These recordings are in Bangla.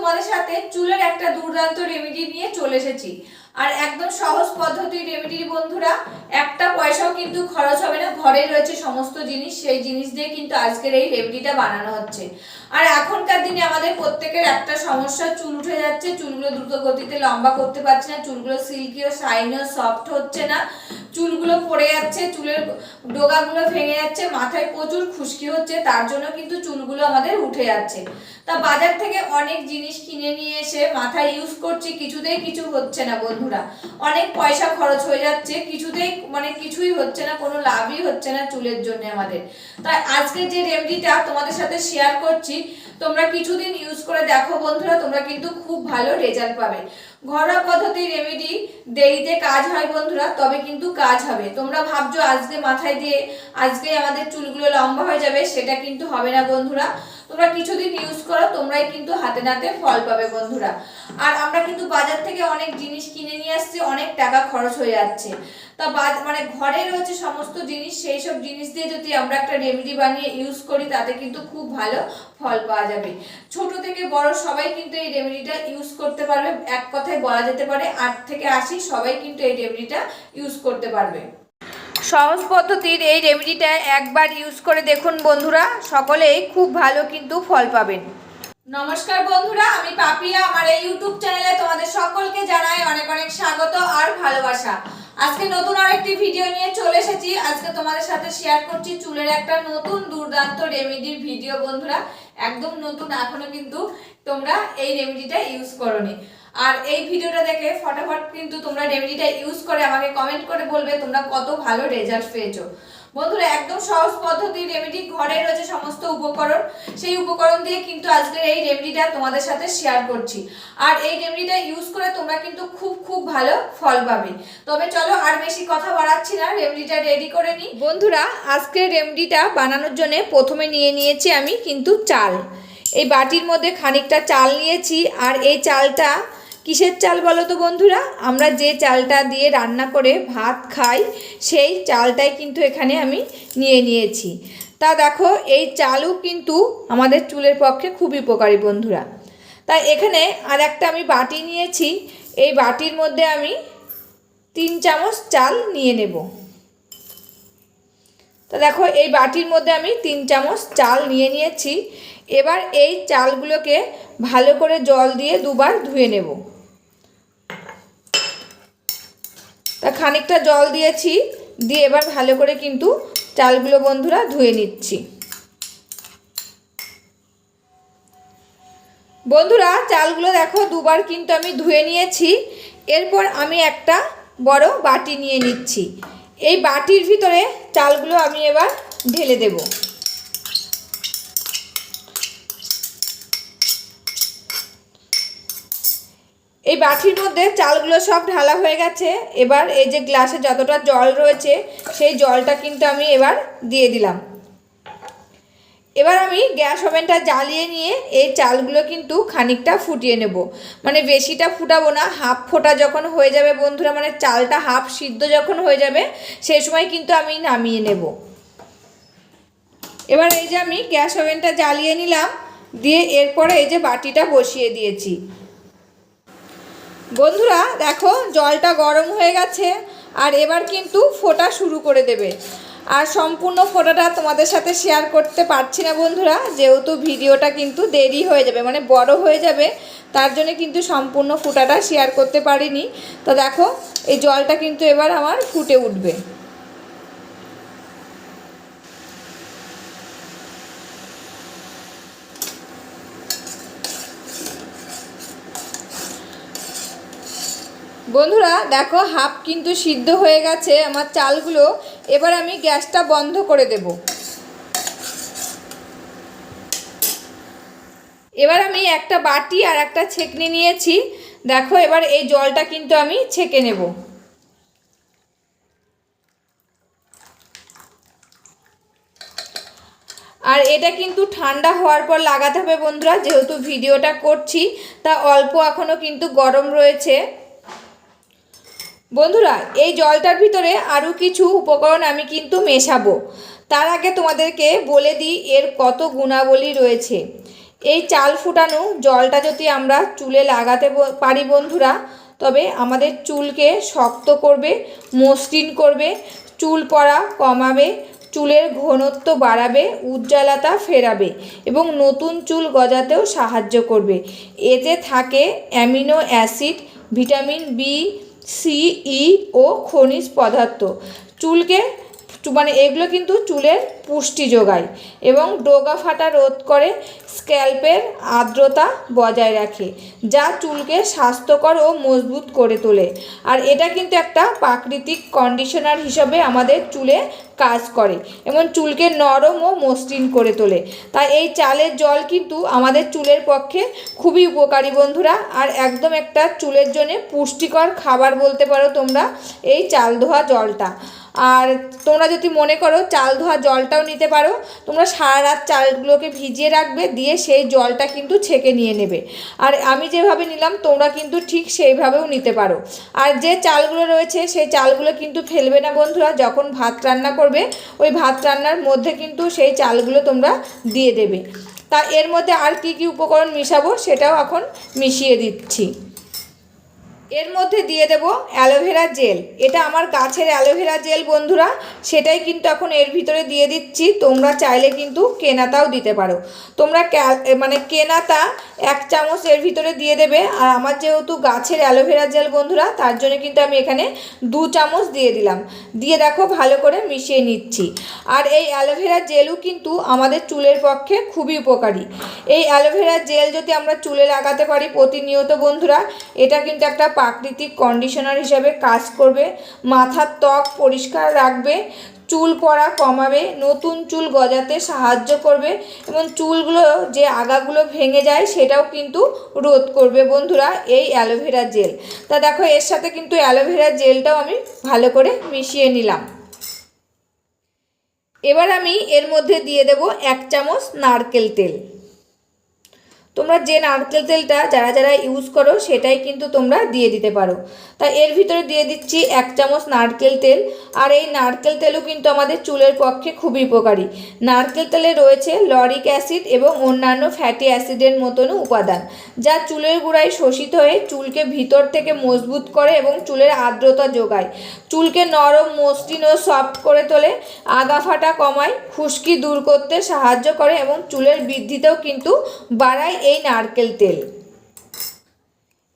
তোমাদের সাথে চুলের একটা দুর্দান্ত রেমেডি নিয়ে চলে এসেছি। আর একদম সহজ পদ্ধতির রেমেডি বন্ধুরা, একটা পয়সাও কিন্তু খরচ হবে না ঘরে রয়েছে সমস্ত জিনিস, সেই জিনিস দিয়ে কিন্তু আজকের এই রেমেডিটা বানানো হচ্ছে। আর এখনকার দিনে আমাদের প্রত্যেকের একটা সমস্যা, চুল উঠে যাচ্ছে, চুলগুলো দ্রুত গতিতে লম্বা করতে পারছে না, চুলগুলো সিল্কিও শাইনও সফট হচ্ছে না। চুলগুলো পড়ে যাচ্ছে, চুলের ডোগাগুলো ভেঙে যাচ্ছে, মাথায় প্রচুর খুশকি হচ্ছে, তার জন্য কিন্তু চুলগুলো আমাদের উঠে যাচ্ছে। তা বাজার থেকে অনেক জিনিস কিনে নিয়ে এসে মাথায় ইউজ করছি, কিছুতেই কিছু হচ্ছে না বন্ধুরা। অনেক পয়সা খরচ হয়ে যাচ্ছে, কিছুতেই মানে কিছুই হচ্ছে না, কোনো লাভই হচ্ছে না চুলের জন্য আমাদের। তাই আজকে যে রেমেডিটা তোমাদের সাথে শেয়ার করছি তোমরা কিছুদিন ইউজ করে দেখো বন্ধুরা, তোমরা কিন্তু খুব ভালো রেজাল্ট পাবে। ঘরোয়া পদ্ধতির রেমেডি দেরিতে কাজ হয় বন্ধুরা, তবে কিন্তু কাজ হবে। তোমরা ভাবছ আজকে মাথায় দিয়ে আজকে আমাদের চুলগুলো লম্বা হয়ে যাবে, সেটা কিন্তু হবে না বন্ধুরা। তোমরা কিছুদিন ইউজ করো, তোমরাই কিন্তু হাতে নাতে ফল পাবে বন্ধুরা। আর আমরা কিন্তু বাজার থেকে অনেক জিনিস কিনে নিয়ে আসছি, অনেক টাকা খরচ হয়ে যাচ্ছে। তা মানে ঘরে রয়েছে সমস্ত জিনিস, সেই সব জিনিস দিয়ে যদি আমরা একটা রেমেডি বানিয়ে ইউজ করি, তাতে কিন্তু খুব ভালো ফল পাওয়া যাবে। ছোট থেকে বড় সবাই কিন্তু এই রেমেডিটা ইউজ করতে পারবে। এক কথায় বলা যেতে পারে, আট থেকে আশি সবাই কিন্তু এই রেমেডিটা ইউজ করতে পারবে। সহজ পদ্ধতির এই রেমেডিটা একবার ইউজ করে দেখুন বন্ধুরা। সকলেই খুব ভালো কিন্তু ফল পাবেন। নমস্কার বন্ধুরা, আমি পাপিয়া। আমার এই ইউটিউব চ্যানেলে তোমাদের সকলকে জানাই অনেক অনেক স্বাগত আর ভালোবাসা। আজকে নতুন আরেকটি ভিডিও নিয়ে চলে এসেছি। আজকে তোমাদের সাথে শেয়ার করছি চুলের একটা নতুন দুর্দান্ত রেমেডির ভিডিও বন্ধুরা। একদম নতুন, এখনও কিন্তু তোমরা এই রেমেডিটা ইউজ করোনি। আর এই ভিডিওটা দেখে ফটাফট কিন্তু তোমরা রেমেডিটা ইউজ করে আমাকে কমেন্ট করে বলবে তোমরা কত ভালো রেজাল্ট পেয়েছ। বন্ধুরা, একদম সহজ পদ্ধতি রেমেডি ঘরে রয়েছে সমস্ত উপকরণ। সেই উপকরণ দিয়ে কিন্তু আজকের এই রেমেডিটা তোমাদের সাথে শেয়ার করছি। আর এই রেমেডিটা ইউজ করে তোমরা কিন্তু খুব খুব ভালো ফল পাবে। তবে চলো আর বেশি কথা বাড়াচ্ছি না রেমেডিটা রেডি করে নিই বন্ধুরা, আজকের রেমেডিটা বানানোর জন্য প্রথমে নিয়ে নিয়েছি আমি কিন্তু চাল। এই বাটির মধ্যে খানিকটা চাল নিয়েছি, আর এই চালটা কিসের চাল বলো তো বন্ধুরা? আমরা যে চালটা দিয়ে রান্না করে ভাত খাই, সেই চালটাই কিন্তু এখানে আমি নিয়ে নিয়েছি। তা দেখো, এই চালও কিন্তু আমাদের চুলের পক্ষে খুবই উপকারী বন্ধুরা। তাই এখানে আর একটা আমি বাটি নিয়েছি, এই বাটির মধ্যে আমি তিন চামচ চাল নিয়ে নেব। তা দেখো, এই বাটির মধ্যে আমি তিন চামচ চাল নিয়ে নিয়েছি। এবার এই চালগুলোকে ভালো করে জল দিয়ে দুবার ধুয়ে নেব। তা খানিকটা জল দিয়েছি, দিয়ে এবার ভালো করে কিন্তু চালগুলো বন্ধুরা ধুয়ে নিচ্ছি। বন্ধুরা, চালগুলো দেখো দুবার কিন্তু আমি ধুয়ে নিয়েছি, এরপর আমি একটা বড় বাটি নিয়ে নিচ্ছি। এই বাটির ভিতরে চালগুলো আমি এবার ঢেলে দেব। এই বাটির মধ্যে চালগুলো সব ঢালা হয়ে গেছে। এবার এই যে গ্লাসে যতটা জল রয়েছে, সেই জলটা কিন্তু আমি এবার দিয়ে দিলাম। এবার আমি গ্যাস ওভেনটা জ্বালিয়ে নিয়ে এই চালগুলো কিন্তু খানিকটা ফুটিয়ে নেব। মানে বেশিটা ফুটাবো না, হাফ ফোটা যখন হয়ে যাবে বন্ধুরা মানে চালটা হাফ সিদ্ধ যখন হয়ে যাবে, সেই সময় কিন্তু আমি নামিয়ে নেব। এবার এই যে আমি গ্যাস ওভেনটা জ্বালিয়ে নিলাম, দিয়ে এরপরে এই যে বাটিটা বসিয়ে দিয়েছি। বন্ধুরা, দেখো, জলটা গরম হয়ে গেছে, আর এবার কিন্তু ফোটা শুরু করে দেবে। আর সম্পূর্ণ ফোটাটা তোমাদের সাথে শেয়ার করতে পারছি না বন্ধুরা, যেহেতু ভিডিওটা কিন্তু দেরি হয়ে যাবে মানে বড় হয়ে যাবে, তার জন্য কিন্তু সম্পূর্ণ ফোটাটা শেয়ার করতে পারিনি। তো দেখো, এই জলটা কিন্তু এবার আমার ফুটে উঠবে। বন্ধুরা, দেখো হাফ কিন্তু সিদ্ধ হয়ে গেছে আমার চালগুলো। এবার আমি গ্যাসটা বন্ধ করে দেব। এবার আমি একটা বাটি আর একটা ছেঁকনি নিয়েছি। দেখো, এবার এই জলটা কিন্তু আমি ছেঁকে নেব। আর এটা কিন্তু ঠান্ডা হওয়ার পর লাগাতে হবে বন্ধুরা, যেহেতু ভিডিওটা করছি, তা অল্প এখনও কিন্তু গরম রয়েছে। বন্ধুরা, এই জলটার ভিতরে আরও কিছু উপকরণ আমি কিন্তু মেশাবো। তার আগে তোমাদেরকে বলে দিই, এর কত গুণাবলী রয়েছে। এই চাল ফুটানো জলটা যদি আমরা চুলে লাগাতে পারি বন্ধুরা, তবে আমাদের চুলকে শক্ত করবে, মসৃণ করবে, চুল পড়া কমাবে, চুলের ঘনত্ব বাড়াবে, উজ্জ্বলতা ফেরাবে এবং নতুন চুল গজাতেও সাহায্য করবে। এতে থাকে amino acid, vitamin B C E ও খনিজ পদার্থ। চুলকে মানে এগুলো কিন্তু চুলের পুষ্টি যোগায় এবং ডোগা ফাটা রোধ করে স্ক্যাল্পের আর্দ্রতা বজায় রাখে, যা চুলকে স্বাস্থ্যকর ও মজবুত করে তোলে। আর এটা কিন্তু একটা প্রাকৃতিক কন্ডিশনার হিসাবে আমাদের চুলে কাজ করে, এবং চুলকে নরম ও মসৃণ করে তোলে। তাই এই চালের জল কিন্তু আমাদের চুলের পক্ষে খুবই উপকারী বন্ধুরা। আর একদম একটা চুলের জন্য পুষ্টিকর খাবার বলতে পারো তোমরা এই চাল ধোয়া জলটা। আর তোমরা যদি মনে করো চাল ধোয়া জলটাও নিতে পারো, তোমরা সারা রাত চালগুলোকে ভিজিয়ে রাখবে, দিয়ে সেই জলটা কিন্তু ছেঁকে নিয়ে নেবে। আর আমি যেভাবে নিলাম, তোমরা কিন্তু ঠিক সেইভাবেও নিতে পারো। আর যে চালগুলো রয়েছে, সেই চালগুলো কিন্তু ফেলবে না বন্ধুরা, যখন ভাত রান্না করবে, ওই ভাত রান্নার মধ্যে কিন্তু সেই চালগুলো তোমরা দিয়ে দেবে। তা এর মধ্যে আর কি কি উপকরণ মিশাবো, সেটাও এখন মিশিয়ে দিচ্ছি। এর মধ্যে দিয়ে দেব অ্যালোভেরা জেল। এটা আমার গাছের অ্যালোভেরা জেল, বন্ধুরা। সেটাই কিন্তু এখন এর ভিতরে দিয়ে দিচ্ছি। তোমরা চাইলে কিন্তু কেনাতাও দিতে পারো। তোমরা মানে কেনাতা এক চামচ এর ভিতরে দিয়ে দেবে। আর আমার যেহেতু গাছের অ্যালোভেরা জেল, বন্ধুরা, তার জন্য কিন্তু আমি এখানে দু চামচ দিয়ে দিলাম। দিয়ে দেখো, ভালো করে মিশিয়ে নিচ্ছি। আর এই অ্যালোভেরা জেলও কিন্তু আমাদের চুলের পক্ষে খুবই উপকারী। এই অ্যালোভেরা জেল যদি আমরা চুলে লাগাতে পারি প্রতিনিয়ত, বন্ধুরা, এটা কিন্তু একটা প্রাকৃতিক কন্ডিশনার হিসাবে কাজ করবে, মাথার ত্বক পরিষ্কার রাখবে, চুল পড়া কমাবে, নতুন চুল গজাতে সাহায্য করবে এবং চুলগুলো যে আগাগুলো ভেঙে যায় সেটাও কিন্তু রোধ করবে বন্ধুরা এই অ্যালোভেরা জেল তা দেখো এর সাথে কিন্তু অ্যালোভেরা জেলটাও আমি ভালো করে মিশিয়ে নিলাম। এবার আমি এর মধ্যে দিয়ে দেব এক চামচ নারকেল তেল। তোমরা যে নারকেল তেলটা যারা যারা ইউজ করো, সেটাই কিন্তু তোমরা দিয়ে দিতে পারো। তা এর ভিতরে দিয়ে দিচ্ছি এক চামচ নারকেল তেল। আর এই নারকেল তেলও কিন্তু আমাদের চুলের পক্ষে খুবই উপকারী। নারকেল তেলে রয়েছে লরিক অ্যাসিড এবং অন্যান্য ফ্যাটি অ্যাসিডের মতনও উপাদান, যা চুলের গোড়ায় শোষিত হয়ে চুলকে ভিতর থেকে মজবুত করে এবং চুলের আর্দ্রতা যোগায়। চুলকে নরম, মসৃণ ও সফট করে তোলে আগা ফাটা কমায়, খুশকি দূর করতে সাহায্য করে এবং চুলের বৃদ্ধিতেও কিন্তু বাড়ায় এই নারকেল তেল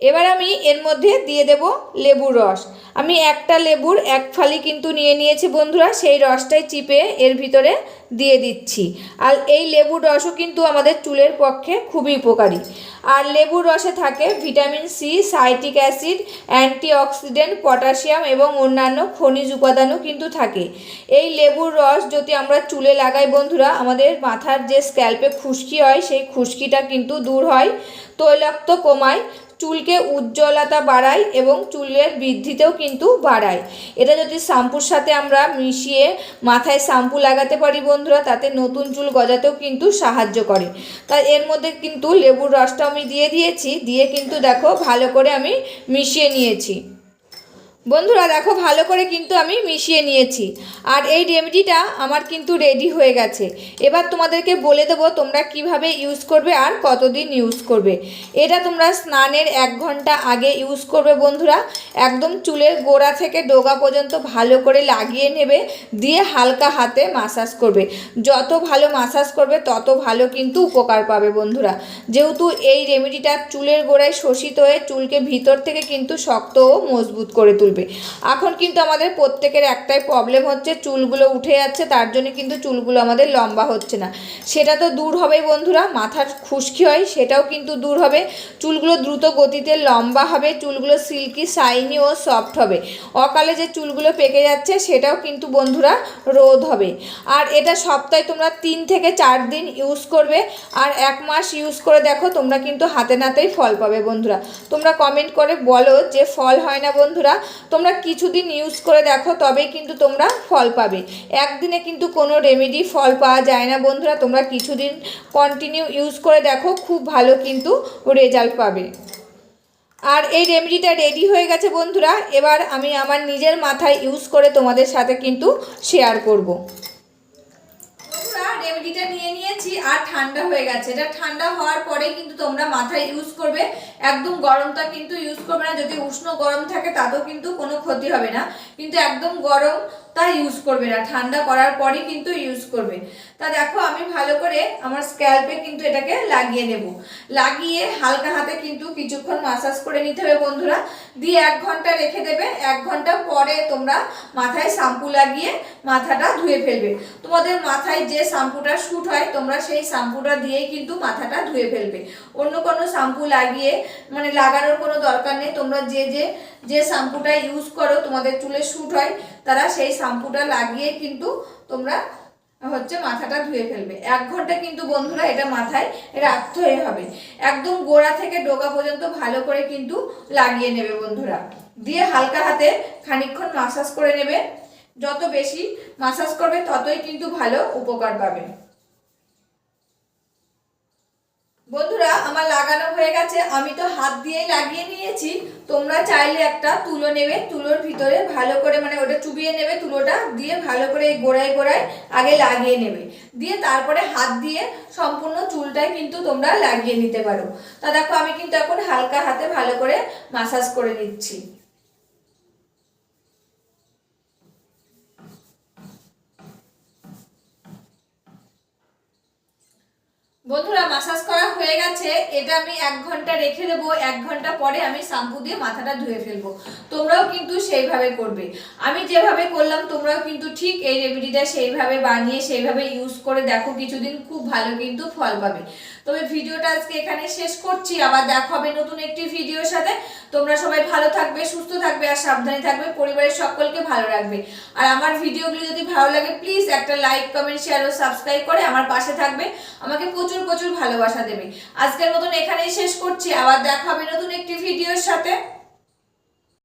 এবার আমি এর মধ্যে দিয়ে দেব লেবুর রস। আমি একটা লেবুর এক ফালি কিন্তু নিয়ে নিয়েছি বন্ধুরা, সেই রসটাই চিপে এর ভিতরে দিয়ে দিচ্ছি। আর এই লেবুর রসও কিন্তু আমাদের চুলের পক্ষে খুবই উপকারী। আর লেবুর রসে থাকে vitamin C citric acid, antioxidant, potassium এবং অন্যান্য খনিজ উপাদানও কিন্তু থাকে। এই লেবুর রস যদি আমরা চুলে লাগাই বন্ধুরা, আমাদের মাথার যে স্ক্যাল্পে খুশকি হয়, সেই খুশকিটা কিন্তু দূর হয়, তৈলাক্ত কমায় চুলকে উজ্জ্বলতা বাড়ায় এবং চুলের বৃদ্ধিতেও কিন্তু বাড়ায়। এটা যদি শ্যাম্পুর সাথে আমরা মিশিয়ে মাথায় শ্যাম্পু লাগাতে পারি বন্ধুরা, তাতে নতুন চুল গজাতেও কিন্তু সাহায্য করে। তাই এর মধ্যে কিন্তু লেবুর রসটা আমি দিয়ে দিয়েছি, দিয়ে কিন্তু দেখো ভালো করে আমি মিশিয়ে নিয়েছি। বন্ধুরা, দেখো, ভালো করে কিন্তু আমি মিশিয়ে নিয়েছি। আর এই রেমেডিটা আমার কিন্তু রেডি হয়ে গেছে। এবার তোমাদেরকে বলে দেবো তোমরা কীভাবে ইউজ করবে আর কতদিন ইউজ করবে। এটা তোমরা স্নানের এক ঘণ্টা আগে ইউজ করবে বন্ধুরা। একদম চুলের গোড়া থেকে ডোগা পর্যন্ত ভালো করে লাগিয়ে নেবে, দিয়ে হালকা হাতে মাসাজ করবে। যত ভালো মাসাজ করবে, তত ভালো কিন্তু উপকার পাবে বন্ধুরা। যেহেতু এই রেমেডিটা চুলের গোড়ায় শোষিত হয়ে চুলকে ভিতর থেকে কিন্তু শক্ত ও মজবুত করে তুলবে। এখন কিন্তু আমাদের প্রত্যেকের একটাই প্রবলেম হচ্ছে, চুলগুলো উঠে যাচ্ছে, তার জন্য কিন্তু চুলগুলো আমাদের লম্বা হচ্ছে না। সেটা তো দূর হবে বন্ধুরা, মাথার খুশকি হয়, সেটাও কিন্তু দূর হবে। চুলগুলো দ্রুত গতিতে লম্বা হবে, চুলগুলো সিল্কি শাইনি ও সফট হবে। অকালে যে চুলগুলো পেকে যাচ্ছে, সেটাও কিন্তু বন্ধুরা রোদ হবে। আর এটা সপ্তাহে তোমরা তিন থেকে চার দিন ইউজ করবে, আর এক মাস ইউজ করে দেখো, তোমরা কিন্তু হাতে নাতেই ফল পাবে বন্ধুরা। তোমরা কমেন্ট করে বলো যে ফল হয় না বন্ধুরা তোমরা কিছুদিন ইউজ করে দেখো, তবেই কিন্তু তোমরা ফল পাবে। একদিনে কিন্তু কোনো রেমেডি ফল পাওয়া যায় না বন্ধুরা, তোমরা কিছুদিন কন্টিনিউ ইউজ করে দেখো, খুব ভালো কিন্তু রেজাল্ট পাবে। আর এই রেমেডিটা রেডি হয়ে গেছে বন্ধুরা, এবার আমি আমার নিজের মাথায় ইউজ করে তোমাদের সাথে কিন্তু শেয়ার করব। রেমেডিটা নিয়ে নিয়েছি আর ঠান্ডা হয়ে গেছে। এটা ঠান্ডা হওয়ার পরে কিন্তু তোমরা মাথায় ইউজ করবে। একদম গরমটা কিন্তু ইউজ করবে না। যদি উষ্ণ গরম থাকে, তাতেও কিন্তু কোনো ক্ষতি হবে না। কিন্তু একদম গরম তা ইউজ করবে না। ঠান্ডা করার পরই কিন্তু ইউজ করবে। তা দেখো, আমি ভালো করে আমার স্ক্যাল্পে কিন্তু এটাকে লাগিয়ে নেব। লাগিয়ে হালকা হাতে কিন্তু কিছুক্ষণ মাসাজ করে নিতে হবে বন্ধুরা। দিয়ে এক ঘণ্টা রেখে দেবে। এক ঘণ্টা পরে তোমরা মাথায় শ্যাম্পু লাগিয়ে মাথাটা ধুয়ে ফেলবে। তোমাদের মাথায় যে শ্যাম্পুটা শ্যুট হয়, তোমরা সেই শ্যাম্পুটা দিয়েই কিন্তু মাথাটা ধুয়ে ফেলবে। অন্য কোনো শ্যাম্পু লাগিয়ে মানে লাগানোর কোনো দরকার নেই। তোমরা যে যে যে শ্যাম্পুটা ইউজ করো, তোমাদের চুলে শ্যুট হয়, তারা সেই শ্যাম্পুটা লাগিয়ে কিন্তু তোমরা হচ্ছে মাথাটা ধুয়ে ফেলবে। এক ঘণ্টা কিন্তু বন্ধুরা এটা মাথায় রাখতে হবে। একদম গোড়া থেকে ডোকা পর্যন্ত ভালো করে কিন্তু লাগিয়ে নেবে বন্ধুরা। দিয়ে হালকা হাতে খানিকক্ষণ মাসাজ করে নেবে। যত বেশি মাসাজ করবে, ততই কিন্তু ভালো উপকার পাবে। বন্ধুরা, আমার লাগানো হয়ে গেছে। আমি তো হাত দিয়েই লাগিয়ে নিয়েছি। তোমরা চাইলে একটা তুলো নেবে। তুলোর ভিতরে ভালো করে মানে ওটা চুবিয়ে নেবে তুলোটা, দিয়ে ভালো করে এই গোড়ায় গোড়ায় আগে লাগিয়ে নেবে। দিয়ে তারপরে হাত দিয়ে সম্পূর্ণ চুলটাই কিন্তু তোমরা লাগিয়ে নিতে পারো। তা দেখো, আমি কিন্তু এখন হালকা হাতে ভালো করে মাসাজ করে নিচ্ছি। বন্ধুরা মাসাজ করা হয়ে গেছে। এটা আমি এক ঘণ্টা রেখে দেবো। এক ঘণ্টা পরে আমি শ্যাম্পু দিয়ে মাথাটা ধুয়ে ফেলব। তোমরাও কিন্তু সেইভাবে করবে। আমি যেভাবে করলাম, তোমরাও কিন্তু ঠিক এই রেমেডিটা সেইভাবে বানিয়ে, সেইভাবে ইউজ করে দেখো, কিছুদিন খুব ভালো কিন্তু ফল পাবে। তবে ভিডিওটা আজকে এখানে শেষ করছি। আবার দেখা হবে নতুন একটি ভিডিওর সাথে। তোমরা সবাই ভালো থাকবে, সুস্থ থাকবে আর সাবধানে থাকবে। পরিবারের সকলকে ভালো রাখবে। আর আমার ভিডিওগুলো যদি ভালো লাগে প্লিজ একটা লাইক কমেন্ট শেয়ার ও সাবস্ক্রাইব করে আমার পাশে থাকবে। আমাকে প্রচুর প্রচুর ভালোবাসা দেবে। আজকের মতন এখানেই শেষ করছি। আবার দেখা হবে নতুন একটি ভিডিওর সাথে।